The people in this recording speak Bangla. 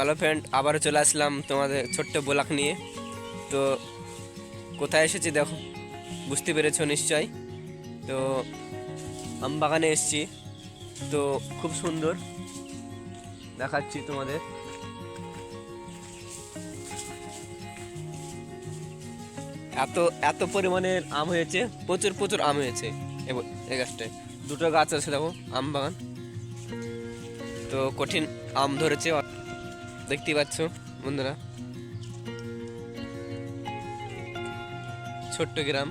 হ্যালো ফ্রেন্ড আবারও চলে আসলাম তোমাদের ছোট্ট ব্লক নিয়ে। তো কোথায় এসেছি দেখো, বুঝতে পেরেছ নিশ্চয় তো আম বাগানে এসেছি, তো খুব সুন্দর, দেখাচ্ছি তোমাদের। এত এত পরিমাণের আম হয়েছে, প্রচুর প্রচুর আম হয়েছে। এই গাছটায়। দুটো গাছ আছে দেখো আম বাগান তো কঠিন আম ধরেছে দেখতেই পাচ্ছ বন্ধুরা। ছোট্ট গ্রাম।